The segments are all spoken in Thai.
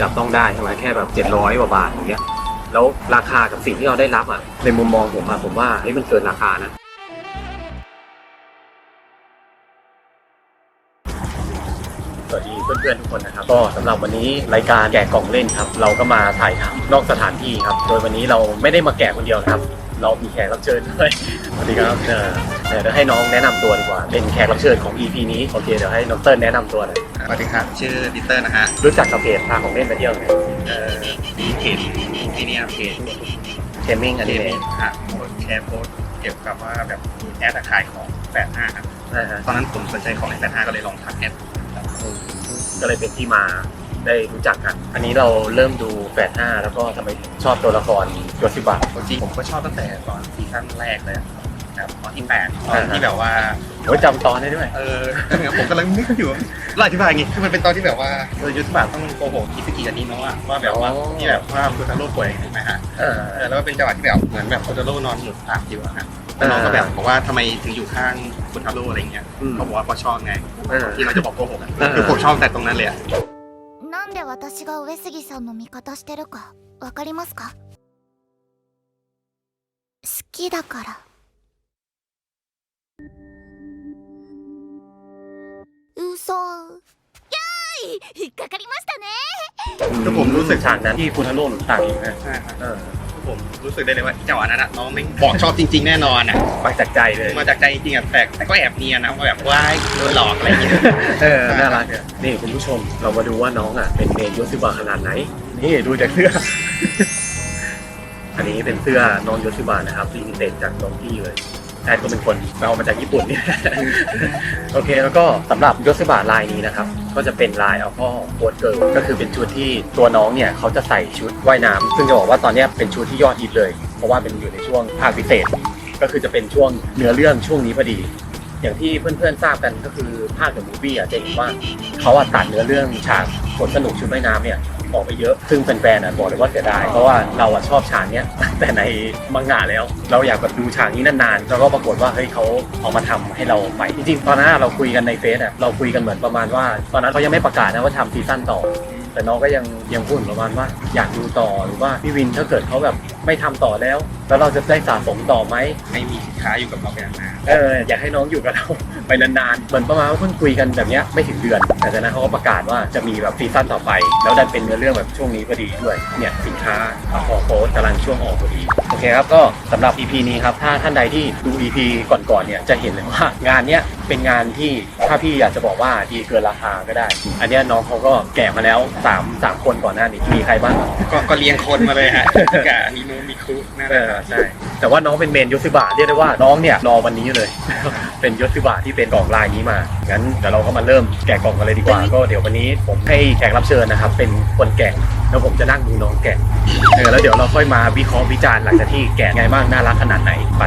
จับต้องได้ใช่ไหมแค่แบบเจ็ดร้อยกว่าบาทอย่างเงี้ยแล้วราคากับสิ่งที่เราได้รับอะในมุมมองผมอะผมว่าเฮ้ยมันเกินราคานะสวัสดีเพื่อนๆทุกคนนะครับก็สำหรับวันนี้รายการแกะกล่องเล่นครับ เราก็มาถ่ายทำนอกสถานที่ครับ โดยวันนี้เราไม่ได้มาแกะคนเดียวนะครับ เรามีแขกรับเชิญด้วยสวัสดีครับเออเดี๋ยวให้น้องแนะนำตัวดีกว่า เป็นแขกรับเชิญของ EP นี้โอเคเดี๋ยวให้น้องเติ้ลแนะนำตัวหน่อยสวัสดีครับ ชื่อปีเตอร์นะฮะรู้จักกับเพจพาของเล่นไปเที่ยวไหมเอ่อมีเพจที่เนี่ยเพจเกมมิ่งอันเพนี้จเองฮะโพสต์แชร์โพสต์เกี่ยวกับว่าแบบมีแอดขายของแปดห้าครับนะฮะตอนนั้นผมสนใจของในแปดห้าก็เลยลองทักแอดก็เลยเป็นที่มา ได้รู้จักกัน อันนี้เราเริ่มดูแฝดห้าแล้วก็ทำไมชอบตัวละครโยชิบะ จริงผมก็ชอบตั้งแต่ตอนซีซั่นแรกเลยนะครับตอนที่แปดตอนที่แบบว่า โอ้ยจำตอนได้ด้วย เออผมกำลังนึกอยู่เราอธิบายองี้คือมันเป็นตอนที่แบบว่าเออยุทธบาทต้องโกหกคิสกิอันนี้เนาะว่าแบบว่านี่แบบว่าคุณทาโร่ป่วยใช่ไหมฮะเออแล้วก็เป็นจังหวะที่แบบเหมือนแบบคุณทาโร่นอนหลับอยู่อะฮะแล้วน้องก็แบบบอกว่าทำไมถึงอยู่ข้างคุณทาโร่อะไรเงี้ยเขาบอกว่าเพราะชอบไงที่เราจะบอกโกหกคือผมชอบแต่ตรงนั้นเลยอะ 私が上杉さんの味方してるかわかりますか好きだから嘘やーい引っかかりましたね คือผมรู้สึก ฉากนั้นที่คุณทาโร่หนุนต่างอยู่นะ ใช่ครับ เออ ผมรู้สึกได้เลยว่าจังหวะนั้นอะน้องไม่งบอกชอบจริง ๆ แน่นอนอะมาจากใจเลย มาจากใจจริงๆอะแต่แต่ก็แอบเนียนนะว่าแบบว้ายโดนหลอกอะไรอย่างเงี้ย เออ น่ารักอะนี่คุณผู้ชม เรามาดูว่าน้องอะเป็นเมนโยชิบะขนาดไหน นี่ดูจากเสื้อ อันนี้เป็นเสื้อน้องโยชิบะนะครับลิมิเต็ดจากน้องพี่เลย แอดก็เป็นคนเอามาจากญี่ปุ่นนี่โอเค แล้วก็สำหรับโยชิบะลายนี้นะครับ ก็จะเป็นลายเอาพ่อโคตเกิร์ลก็คือเป็นชุดที่ตัวน้องเนี่ยเขาจะใส่ชุดว่ายน้ำซึ่งจะบอกว่าตอนเนี้ยเป็นชุดที่ยอดฮิตเลย เพราะว่าเป็นอยู่ในช่วงภาคพิเศษ ก็คือจะเป็นช่วงเนื้อเรื่องช่วงนี้พอดี อย่างที่เพื่อนๆทราบกันก็คือภาคเดอะมูฟวี่อะจะเห็นว่าเขาอะตัดเนื้อเรื่องฉากผลสนุกชุดว่ายน้ำเนี่ย ออกไปเยอะ ซึ่งแฟนๆอะบอกเลยว่าเสียดายเพราะว่าเราอะชอบฉากเนี้ยแต่ในมังงะแล้ว เราอยากแบบดูฉากนี้นานๆแล้วก็ปรากฏว่าเฮ้ยเขาเอามาทำให้เราใหม่จริงๆตอนนั้นอะเราคุยกันในเฟซอะเราคุยกันเหมือนประมาณว่า ตอนนั้นเขายังไม่ประกาศนะว่าทำซีซั่นต่อแต่น้องก็ยังยังพูดประมาณว่าอยากดูต่อหรือว่าพี่วินถ้าเกิดเขาแบบไม่ทำต่อแล้ว แล้วเราจะได้สะสมต่อไหมไม่มีสินค้าอยู่กับเราไปนานเอออยากให้น้องอยู่กับเรา ไปนานๆเหมือนประมาณว่าเพิ่งคุยกันแบบเนี้ยไม่ถึงเดือน แต่จากนั้นเขาก็ประกาศว่าจะมีแบบซีซั่นต่อไป แล้วดันเป็นเนื้อเรื่องแบบช่วงนี้พอดีด้วยเนี่ยสินค้าออโพสกำลังช่วงออกพอดีโอเคครับก็สำหรับ EP นี้ครับถ้าท่านใดที่ดู EP ก่อนๆเนี่ยจะเห็นเลยว่างานเนี้ยเป็นงานที่ถ้าพี่อยากจะบอกว่าดีเกินราคาก็ได้ อันเนี้ยน้องเขาก็แกะมาแล้วสามสามคนก่อนหน้านี้มีใครบ้างครับๆก็ก็เลี้ยงคนมาเลยฮะกับมีนูมีคุนั่นแหเอละอใช่แต่ว่าน้องเป็นเมนยศสิบะเรียกได้ว่าน้องเนี่ยรอวันนี้เลย เป็นยศสิบะที่เป็นกล่องลายนี้มางั้นเดี๋ยวเราก็มาเริ่มแกะกล่องกันเลยดีกว่าก็เดี๋ยววันนี้ผมให้แขกรับเชิญนะครับ เป็นคนแกะแล้วผมจะนั่งดูน้องแกะเออแล้วเดี๋ยวเราค่อยมาวิเคราะห์วิจารณ์หลังจากที่แกะไงบ้างน่ารักขนาดไหนไป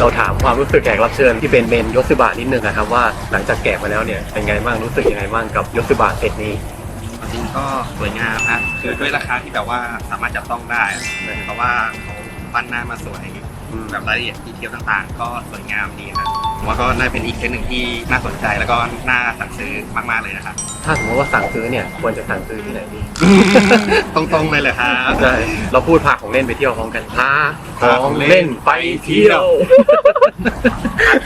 เราถามความรู้สึกแขกรับเชิญที่เป็นเมนยศสิบะนิดนึงนะครับว่าหลังจากแกะมาแล้วเนี่ยเป็นไงบ้างรู้สึกยังไงบ้างกับยศสิบะเซตนี้จริงๆก็สวยงามฮะคือด้วยราคาที่แบบว่าสามารถจับต้องได้อะเพราะว่าเขาปั้นหน้ามาสวยอืมแบบรายละเอียดดีเทลต่างๆ ก็สวยงามดีครับ ผมว่าก็น่าเป็นอีกเทคหนึ่งที่น่าสนใจแล้วก็น่าสั่งซื้อมากๆเลยนะครับ ถ้าสมมติว่าสั่งซื้อเนี่ยควรจะสั่งซื้อที่ไหนดีตรงๆเลยเลยครับใช่เราพูดพาของเล่นไปเที่ยวพร้อมกันพาของเล่นไปเที่ยว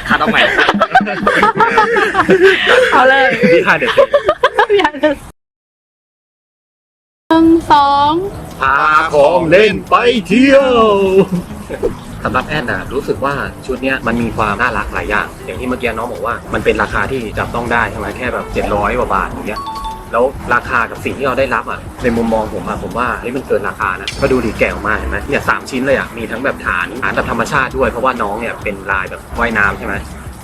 คัดเอาใหม่เอาเลยนี่ท่าเด็ดจริงนึ่งสองพาของเล่นไปเที่ยว สำหรับแอนนะรู้สึกว่าชุดเนี้ยมันมีความน่ารักหลายอย่าง อย่างที่เมื่อกี้น้องบอกว่ามันเป็นราคาที่จับต้องได้ใช่ไหมแค่แบบ 700กว่าบาทอย่างเงี้ยแล้วราคากับสิ่งที่เราได้รับอะในมุมมองผมอะผมว่าเฮ้ยมันเกินราคานะก็ดูดีแกะออกมาเห็นไหมเนี่ยสามชิ้นเลยอะมีทั้งแบบฐานฐานแบบธรรมชาติด้วยเพราะว่าน้องเนี่ยเป็นลายแบบว่ายน้ำใช่ไหม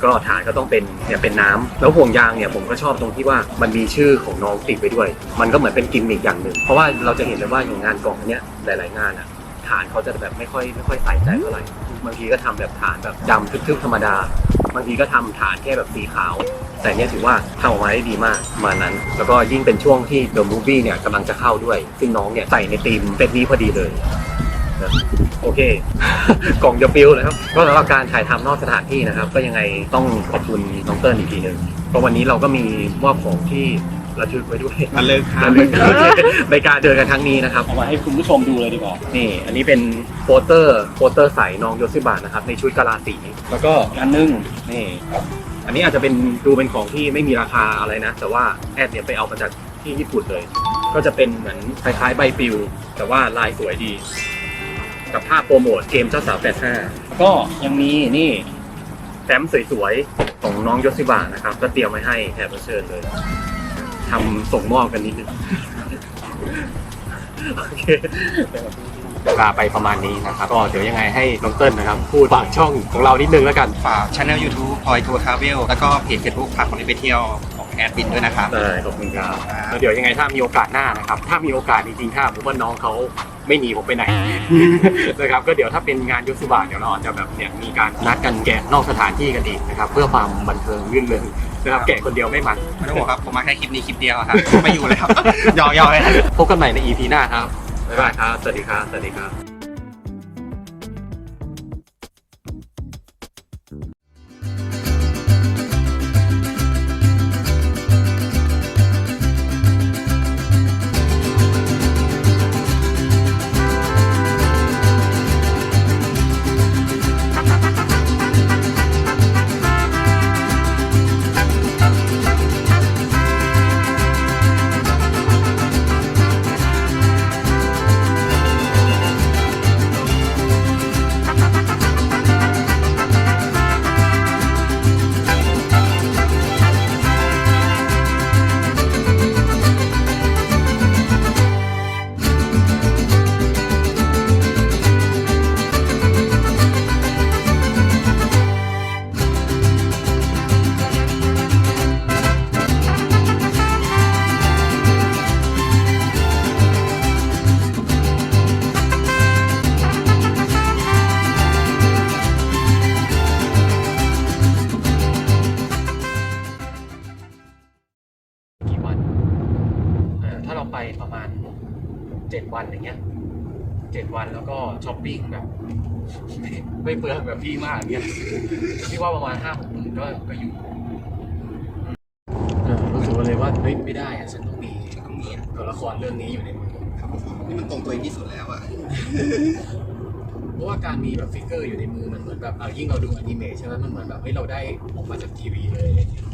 ก็ฐานก็ต้องเป็นเนี่ยเป็นน้ำแล้วห่วงยางเนี่ยผมก็ชอบตรงที่ว่ามันมีชื่อของน้องติดไปด้วย มันก็เหมือนเป็นกิมมิคอย่างหนึ่ง เพราะว่าเราจะเห็นเลยว่าอย่างงานกล่องเนี้ยหลาย ๆ งานอะ ฐานเขาจะแบบไม่ค่อยไม่ค่อยใส่ใจเท่าไหร่บางทีก็ทำแบบฐานแบบดำทึบๆธรรมดาบางทีก็ทำฐานแค่แบบสีขาว แต่เนี่ยถือว่าทำออกมาได้ดีมากมานั้น แล้วก็ยิ่งเป็นช่วงที่ The Movie เนี่ยกำลังจะเข้าด้วย ซึ่งน้องเนี่ยใส่ในธีมเซตนี้พอดีเลยโอเค กล่องจะฟิลนะครับ ก็สำหรับการถ่ายทำนอกสถานที่นะครับ ก็ยังไงต้องขอบคุณน้องเติ้ลอีกทีหนึ่งเพราะวันนี้เราก็มีมอบของที่ ระทึกไว้ด้วยมันเลิกครัระบลึกในการเดินกันครั้งนี้นะครับ เอามาให้คุณผู้ชมดูเลยดีกว่า นี่ อันนี้เป็นโปสเตอร์โปสเตอร์ใส่น้องโยซิบะนะครับ ในชุดกะลาสีแล้วก็อีกอันนึงนี่ อันนี้อาจจะเป็นดูเป็นของที่ไม่มีราคาอะไรนะ แต่ว่าแอดเนี่ยไปเอามาจากที่ญี่ปุ่นเลย ก็จะเป็นเหมือนคล้ายๆใบปลิว แต่ว่าลายสวยดี กับภาพโปรโมทเกมเจ้าสาว85ก็ยังมีนี่แฟ้มสวยๆของน้องโยซิบะนะครับ ก็เตรียมไว้ให้แขกรับเชิญเลย ทำส่งมอบกันนิดนึงโอเคลาไปประมาณนี้นะครับ ก็เดี๋ยวยังไงให้น้องเติ้ลนะครับ พูดฝากช่องของเรานิดนึงแล้วกัน ฝากช anel YouTube พอยทัวร์ทราเวลแล้วก็เพจ Facebook พาคนนี้ไปเที่ยวของแอดบินด้วยนะครับได้ขอบคุณครับแล้วเดี๋ยวยังไงถ้ามีโอกาสหน้านะครับ ถ้ามีโอกาสจริงๆถ้าผมว่าน้องเขาไม่หนีผมไปไหนนะครับก็เดี๋ยวถ้าเป็นงานยุสุบะเดี๋ยวเราอาจจะแบบเนี่ยมีการนัดกันแกะนอกสถานที่กันอีกนะครับ เพื่อความบันเทิงรื่นเริง นะครับแกะคนเดียวไม่มันไม่ต้องห่วงครับผมมาแค่คลิปนี้คลิปเดียวครับไม่อยู่แล้วยอยๆเลยพบกันใหม่ใน EP หน้าครับบ๊ายบายครับสวัสดีครับสวัสดีครับ ไปประมาณเจ็ดวันอย่างเงี้ยเจ็ดวันแล้วก็ช้อปปิ้งแบบไม่ไม่เปลืองแบบพี่มากเงี้ยพี่ว่าประมาณห้าหกหมื่นก็ก็อยู่เออรู้สึกว่าเลยว่าเฮ้ยไม่ได้อะฉันต้องมีตัวละครเรื่องนี้อยู่ในมือนี่มันตรงตัวเองที่สุดแล้วอะเพราะว่าการมีแบบฟิกเกอร์อยู่ในมือมันเหมือนแบบเอายิ่งเราดูอนิเมะใช่ไหมมันเหมือนแบบเฮ้ยเราได้ออกมาจากทีวีเลยอะไรอย่างเงี้ย